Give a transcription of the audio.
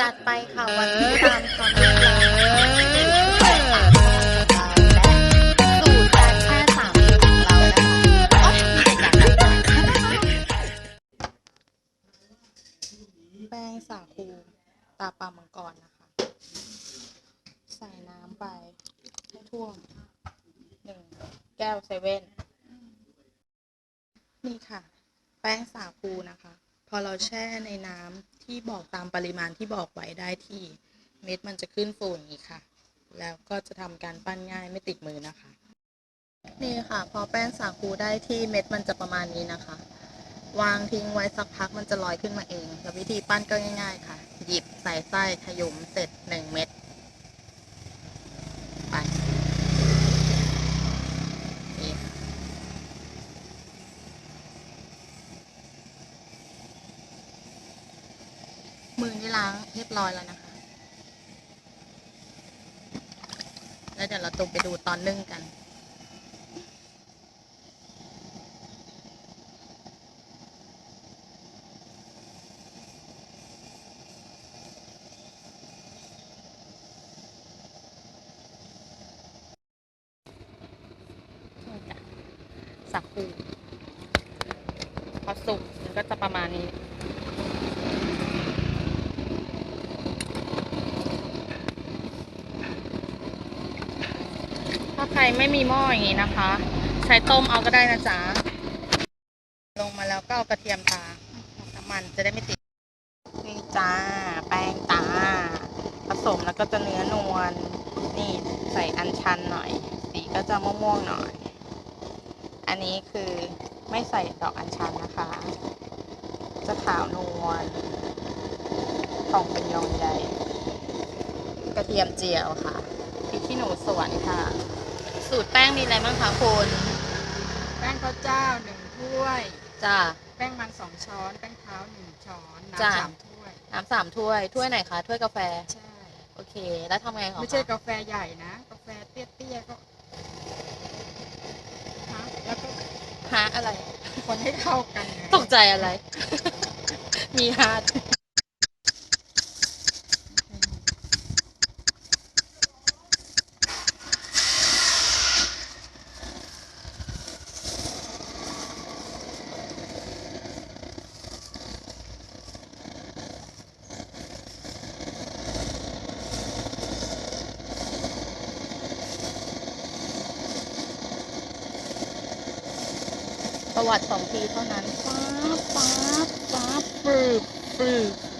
จัดไปค่ะวันนี้ตามคำเรียกร้องและสูตรการแช่สามสูตรของเรานะคะแป้งสาคูตาปลามังกรนะคะ ใส่น้ำไปให้ท่วมหนึ่งแก้วเซเว่นนี่ค่ะ แป้งสาคูนะคะ พอเราแช่ในน้ำที่บอกตามปริมาณที่บอกไว้ได้ที่เม็ดมันจะขึ้นฟูอย่างนี้ค่ะ แล้วก็จะทำการปั้นง่ายไม่ติดมือนะคะ นี่ค่ะ พอแป้งสาคูได้ที่เม็ดมันจะประมาณนี้นะคะ วางทิ้งไว้สักพักมันจะลอยขึ้นมาเอง แล้ววิธีปั้นก็ง่าย ๆ ค่ะ หยิบใส่ไส้ขยุมเสร็จหนึ่งเม็ดไปนี่ค่ะ มือนี่ล้างเรียบร้อยแล้วนะคะ แล้วเดี๋ยวเราตรงไปดูตอนนึ่งกัน สักคูพอสุกก็จะประมาณนี้ ใครไม่มีหม้ออย่างนี้นะคะ ใช้ต้มเอาก็ได้นะจ๊ะ ลงมาแล้วก็เอากระเทียมตาน้ำมันจะได้ไม่ติด นี่จ้า แป้งจ้าผสมแล้วก็จะเนื้อนวล นี่ใส่อัญชันหน่อย สีก็จะม่วงๆหน่อย อันนี้คือไม่ใส่ดอกอัญชันนะคะ จะขาวนวลป่องเป็นยองใหญ่กระเทียมเจียวค่ะพริกขี้หนูสวนค่ะ สูตรแป้งมีอะไรบ้างคะคุณแป้งข้าวเจ้าหนึ่งถ้วย จ้าแป้งมันสองช้อน แป้งเท้าหนึ่งช้อนจ้ะน้ำสามถ้วย น้ำสามถ้วย ถ้วยไหนคะ ถ้วยกาแฟ ใช่ โอเค แล้วทำไงของไม่ใช่กาแฟใหญ่นะ กาแฟเตี้ยๆก็ฮะแล้วก็ฮาอะไร คนให้เข้ากันไงตกใจอะไร มีฮาร์ด วัดสองทีเท่านั้น ป๊าบฟ้าบฟ้าบปรึบปรึบ